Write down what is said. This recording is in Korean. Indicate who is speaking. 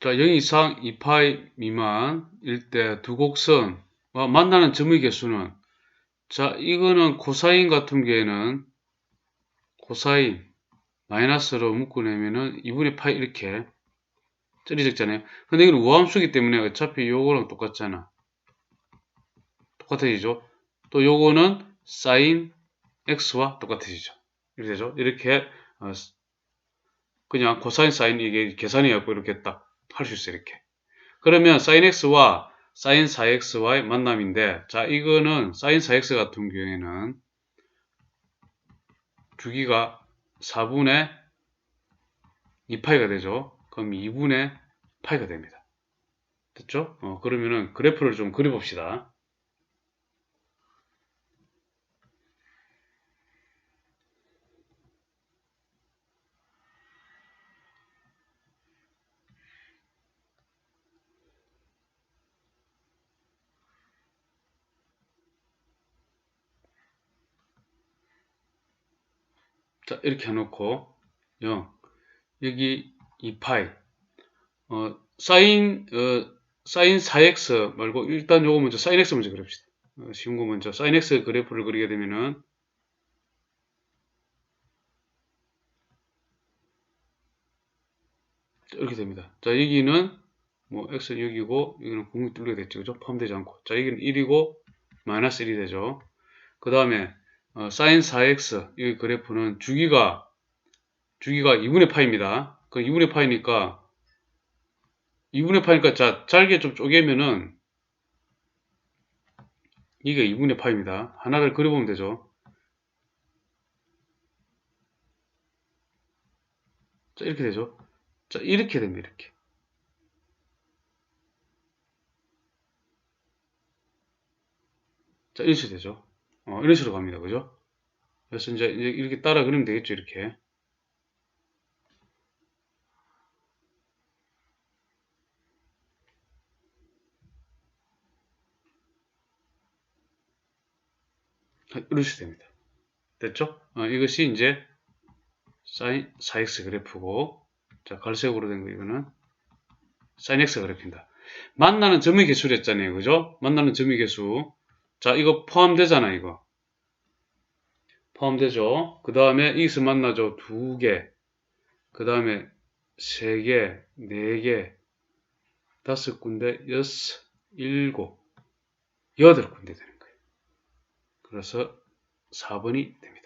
Speaker 1: 자, 0 이상 2파이 미만일 때 두 곡선과 만나는 점의 개수는 자, 이거는 코사인 같은 경우에는 코사인 마이너스로 묶어내면은 2분의 파이 이렇게 쩌리 적잖아요. 근데 이건 우함수기 때문에 어차피 요거랑 똑같잖아. 똑같아지죠. 또 요거는 사인 x와 똑같아지죠. 이렇게 되죠. 이렇게 어, 그냥 코사인 사인 이게 계산해 갖고 이렇게 딱 할 수 있어요. 이렇게. 그러면 사인 x와 사인 4x와의 만남인데 자 이거는 사인 4x 같은 경우에는 주기가 4분의 2파이가 되죠. 그럼 2분의 파이가 됩니다. 됐죠? 어, 그러면은 그래프를 좀 그려봅시다. 자, 이렇게 해놓고 0 여기 2파이 어, 사인 어, 사인 4x 말고 일단 요거 먼저 사인 x 먼저 그립시다. 어, 쉬운 거 먼저 사인 x 그래프를 그리게 되면은 이렇게 됩니다. 자 여기는 뭐 x는 여기고 여기는 공이 뚫리게 됐죠. 그죠? 포함되지 않고 자 여기는 1이고 마이너스 1이 되죠. 그 다음에 어, 사인 4x 이 그래프는 주기가 주기가 2분의 파입니다. 그 2분의 파이니까 2분의 파니까 자 잘게 좀 쪼개면은 이게 2분의 파입니다. 하나를 그려보면 되죠. 자 이렇게 되죠. 자 이렇게 됩니다. 이렇게. 자 식으로 되죠. 어, 이런 식으로 갑니다. 그죠? 그래서 이제 이렇게 따라 그리면 되겠죠. 이렇게. 이런 식으로 됩니다. 됐죠? 어, 이것이 이제 사인 4x 그래프고 자 갈색으로 된 거 이거는 사인 x 그래프입니다. 만나는 점의 개수를 했잖아요. 그죠? 만나는 점의 개수 자, 이거 포함되잖아, 이거. 포함되죠. 그 다음에 이것을 만나죠. 두 개. 그 다음에 세 개, 네 개, 다섯 군데, 여섯, 일곱, 여덟 군데 되는 거예요. 그래서 4번이 됩니다.